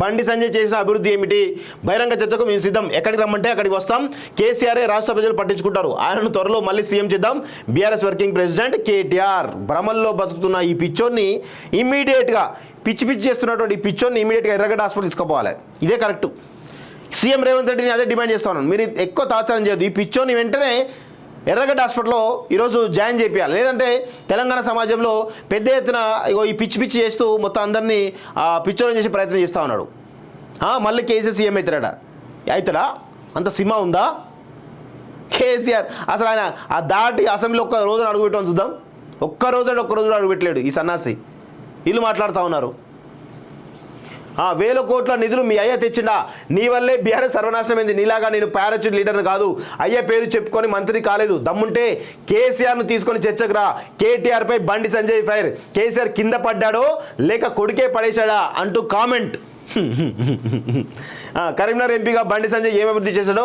బండి సంజయ్ చేసిన అభివృద్ధి ఏమిటి? బహిరంగ చర్చకు మేము సిద్ధం. ఎక్కడికి రమ్మంటే అక్కడికి వస్తాం. కేసీఆరే రాష్ట్ర ప్రజలు పట్టించుకుంటారు? ఆయనను త్వరలో మళ్ళీ సీఎం చేద్దాం. BRS working president KTR. భ్రమల్లో బతుకుతున్న ఈ పిచ్చోన్ని ఇమ్మీడియట్గా పిచ్చి పిచ్చి చేస్తున్నటువంటి ఈ పిచ్చోన్ని ఇమీడియట్గా ఎర్రగడ్డ హాస్పిటల్ తీసుకుపోవాలి. ఇదే కరెక్ట్. సీఎం రేవంత్ రెడ్డిని అదే డిమాండ్ చేస్తున్నాను మీరు ఎక్కువ తాత్సారం చేయొద్దు. ఈ పిచ్చోని వెంటనే ఎర్రగడ్డ హాస్పిటల్లో ఈరోజు జాయిన్ చేయాలి లేదంటే తెలంగాణ సమాజంలో పెద్ద ఎత్తున ఇగో ఈ పిచ్చి పిచ్చి చేస్తూ మొత్తం అందరినీ ఆ, పిచ్చోని చేసే ప్రయత్నం చేస్తూ ఉన్నాడు. మళ్ళీ కేసీఆర్ సీఎం అవుతాడా అవుతాడా అంత సినిమా ఉందా? కేసీఆర్ అసలు ఆయన ఆ దాటి అసెంబ్లీ ఒక్క రోజున అడుగుపెట్టడం చూద్దాం. ఒక్క రోజు అంటే ఒక్క రోజు అడుగుపెట్టలేడు ఈ సన్నాసి. వీళ్ళు మాట్లాడుతూ ఉన్నారు. ఆ వేల కోట్ల నిధులు మీ అయ్య తెచ్చిండా? నీ వల్లే బీఆర్ఎస్ సర్వనాశనమైంది. నీలాగా నేను పారాచూట్ లీడర్ కాదు. అయ్య పేరు చెప్పుకొని మంత్రి కాలేదు. దమ్ముంటే కేసీఆర్ను తీసుకొని చర్చకు రా. బండి సంజయ్ ఫైర్. కేసీఆర్ కింద పడ్డాడో లేక కొడుకే పడేశాడా? అంటూ కామెంట్. కరీంనగర్ ఎంపీగా బండి సంజయ్ ఏం అభివృద్ధి చేశాడో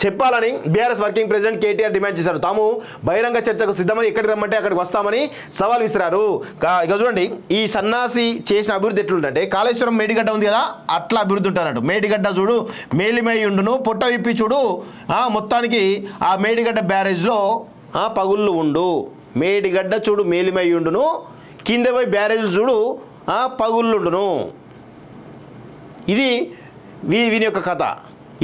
చెప్పాలని BRS working president KTR demand చేశారు. తాము బహిరంగ చర్చకు సిద్ధమని ఎక్కడికి రమ్మంటే అక్కడికి వస్తామని సవాల్ విసిరారు. ఇక చూడండి ఈ సన్నాసి చేసిన అభివృద్ధి ఎట్లుంటే కాళేశ్వరం మేడిగడ్డ ఉంది కదా అట్లా అభివృద్ధి ఉంటారట మేడిగడ్డ చూడు మేలిమై ఉండును పొట్ట విప్పి చూడు ఆ, మొత్తానికి ఆ మేడిగడ్డ బ్యారేజ్లో పగుళ్ళు ఉండు. మేడిగడ్డ చూడు మేలిమై ఉండును కింద పోయి బ్యారేజ్లు చూడు పగుళ్ళుండును ఇది వీని యొక్క కథ.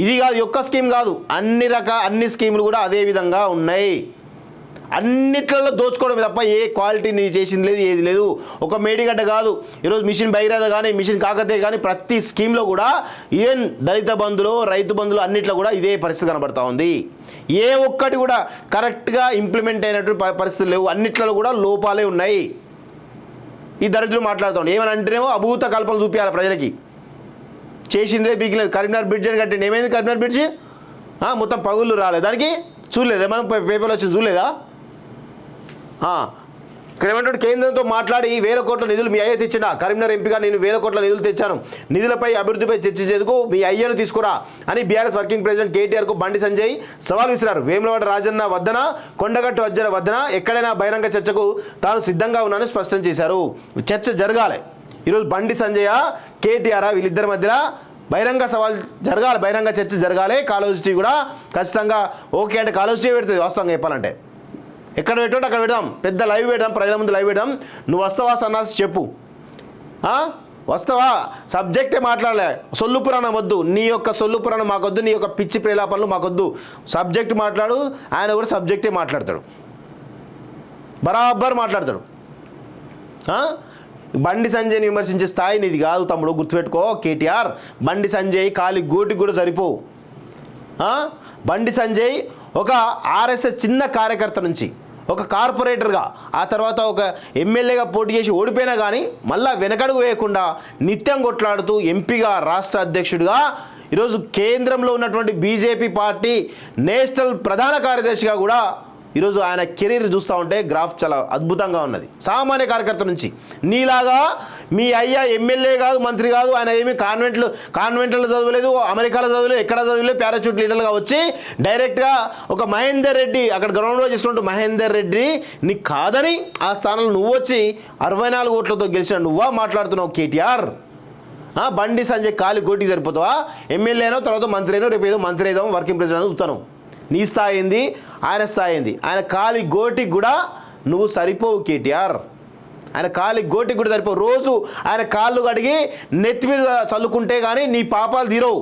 ఇది కాదు ఒక్క స్కీమ్ కాదు. అన్ని రకాల అన్ని స్కీములు కూడా అదే విధంగా ఉన్నాయి. అన్నిట్లలో దోచుకోవడం తప్ప ఏ క్వాలిటీ నీ చేసింది లేదు ఏది లేదు. ఒక మేడిగడ్డ కాదు. ఈరోజు మిషన్ భగీరథ కానీ మిషన్ కాకతే కానీ ప్రతి స్కీమ్లో కూడా ఈవెన్ దళిత బంధులు రైతు బంధులు అన్నిట్లో కూడా ఇదే పరిస్థితి కనబడతా ఉంది. ఏ ఒక్కటి కూడా కరెక్ట్గా ఇంప్లిమెంట్ అయినటువంటి పరిస్థితులు లేవు. అన్నిట్లలో కూడా లోపాలే ఉన్నాయి. ఈ దరిద్రులు మాట్లాడుతాం ఏమని అంటేనేమో అభూత కల్పన చూపించాలి ప్రజలకి. చేసిందే బీకిలేదు. కరీంనగర్ బ్రిడ్జ్ అని కట్టింది ఏమైంది కరీంనగర్ బ్రిడ్జ్ మొత్తం పగుళ్ళు రాలేదు దానికి చూడలేదా? మనం పేపర్లో వచ్చి చూడలేదా? ఇక్కడ ఏమంటాడు? కేంద్రంతో మాట్లాడి వేల కోట్ల నిధులు మీ అయ్య తెచ్చిన కరీంనగర్ ఎంపీగా నేను వేల కోట్ల నిధులు తెచ్చాను. నిధులపై అభివృద్ధిపై చర్చించేందుకు మీ అయ్యను తీసుకురా అని BRS working president కేటీఆర్కు Bandi Sanjay సవాల్ విసిరారు. వేములవాడ రాజన్న వద్దన కొండగట్టు వజ్జన వద్దన ఎక్కడైనా బహిరంగ చర్చకు తాను సిద్ధంగా ఉన్నానని స్పష్టం చేశారు. చర్చ జరగాలి. ఈరోజు బండి సంజయ కేటీఆర్ వీళ్ళిద్దరి మధ్యలో బహిరంగ సవాల్ జరగాలి బహిరంగ చర్చ జరగాలి. కాలేజ్ కూడా ఖచ్చితంగా ఓకే అంటే కాలేజ్ పెడుతుంది వాస్తవంగా చెప్పాలంటే. ఎక్కడ పెట్టండి అక్కడ పెడదాం. పెద్ద లైవ్ పెడదాం ప్రజల ముందు లైవ్ పెడదాం. నువ్వు వస్తావా సన్నాసి చెప్పు. వస్తావా? సబ్జెక్టే మాట్లాడలే. సొల్లు పురాణం వద్దు. నీ యొక్క సొల్లు పురాణం మాకొద్దు. నీ యొక్క పిచ్చి ప్రేలాపనలు మాకొద్దు. సబ్జెక్ట్ మాట్లాడు. ఆయన కూడా సబ్జెక్టే మాట్లాడతాడు. బరాబర్ మాట్లాడతాడు. బండి సంజయ్ని విమర్శించే స్థాయి నీది కాదు తమ్ముడు గుర్తుపెట్టుకో కేటీఆర్. బండి సంజయ్ కాలి గోటికి కూడా సరిపోవు. బండి సంజయ్ ఒక ఆర్ఎస్ఎస్ చిన్న కార్యకర్త నుంచి ఒక కార్పొరేటర్గా ఆ తర్వాత ఒక ఎమ్మెల్యేగా పోటీ చేసి ఓడిపోయినా కానీ మళ్ళా వెనకడుగు వేయకుండా నిత్యం కొట్లాడుతూ ఎంపీగా రాష్ట్ర అధ్యక్షుడిగా ఈరోజు కేంద్రంలో ఉన్నటువంటి బీజేపీ పార్టీ నేషనల్ ప్రధాన కార్యదర్శిగా కూడా ఈరోజు ఆయన కెరీర్ చూస్తూ ఉంటే గ్రాఫ్ చాలా అద్భుతంగా ఉన్నది. సామాన్య కార్యకర్త నుంచి. నీలాగా మీ అయ్యా ఎమ్మెల్యే కాదు మంత్రి కాదు ఆయన ఏమి కాన్వెంట్లు కాన్వెంట్లో చదవలేదు అమెరికాలో చదవలేదు ఎక్కడ చదవలేదు పారాచూట్ లీడర్గా వచ్చి డైరెక్ట్గా ఒక మహేందర్ రెడ్డి అక్కడ గ్రౌండ్లో చేసుకుంటూ మహేందర్ రెడ్డి నీకు కాదని ఆ స్థానంలో నువ్వు వచ్చి అరవై నాలుగు ఓట్లతో గెలిచిన నువ్వా? మాట్లాడుతున్నావు కేటీఆర్. బండి సంజయ్ కాలి గోటికి సరిపోతావా? ఎమ్మెల్యేనో తర్వాత మంత్రి అయినో రేపు ఏదో మంత్రి ఏదో వర్కింగ్ ప్రెసిడెంట్ చూస్తాను. నీ స్థాయి ఏంది? ఆయన స్థాయి ఏంది? ఆయన కాలి గోటికి కూడా నువ్వు సరిపోవు కేటీఆర్. ఆయన కాలి గోటికి కూడా సరిపోవు. రోజు ఆయన కాళ్ళు కడిగి నెత్తి మీద చల్లుకుంటే కానీ నీ పాపాలు తీరవు.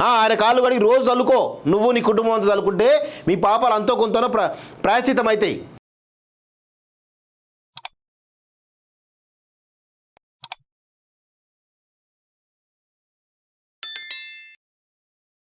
ఆయన కాళ్ళు కడిగి రోజు చల్లుకో. నువ్వు నీ కుటుంబం అంతా చల్లుకుంటే మీ పాపాలు అంతో కొంతనో ప్ర ప్రాయశ్చితం అవుతాయి